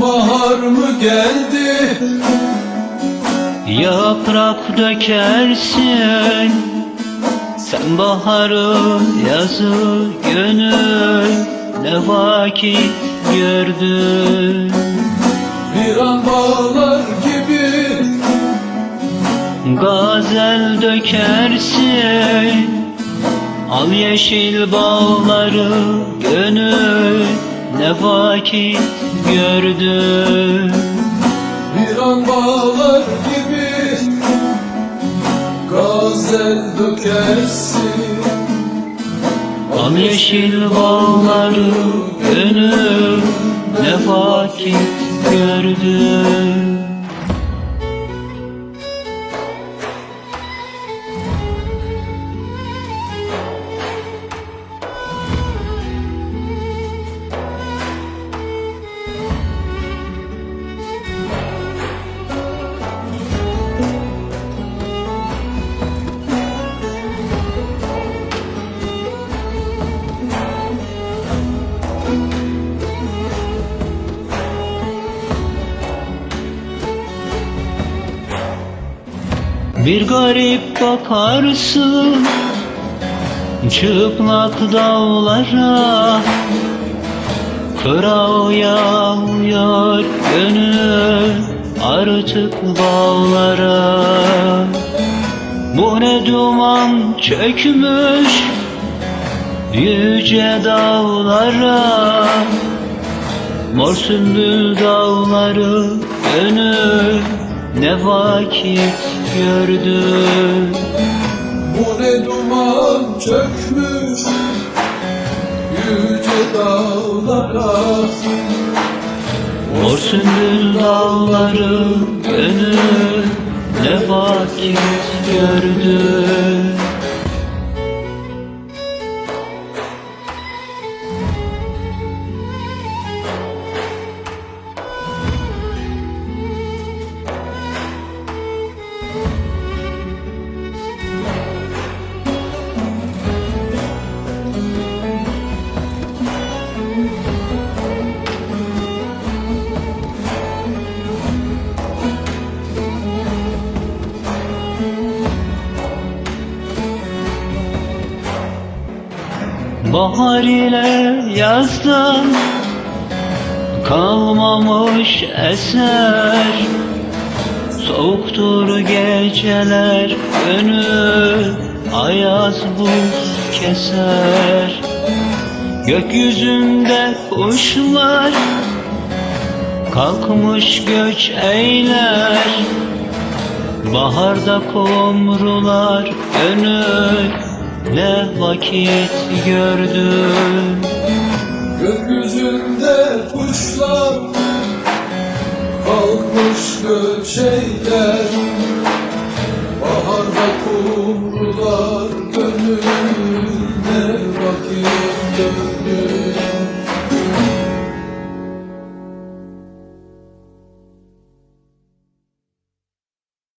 bahar mı geldi? Yaprak dökersin Sen baharı yazı gönül Ne vakit gördün Viran bağlar gibi. Gazel dökersin Al yeşil bağları gönül Ne vakit gördün? Viran bağlar gibi Gazel dökersin. Al yeşil bağları gönül Ne vakit gördün Bir garip bakarsın Çıplak dağlara. Kıra yağıyor gönül Artık bağlara Bu ne duman çökmüş Yüce dağlara. Mor sümbül dağları gönül ne vakit gördün? Bu ne duman çökmüş? Yüce dağlara. Mor sümbül dağları gönül ne vakit gördün Bahar ile yazdan kalmamış eser. Soğuktur geceler gönül ayaz buz keser. Gökyüzünde kuşlar kalkmış göç eyler. Baharda kumrular gönül ne vakit gördüm Gökyüzünde kuşlar kalkmış göçeyler Baharda kumru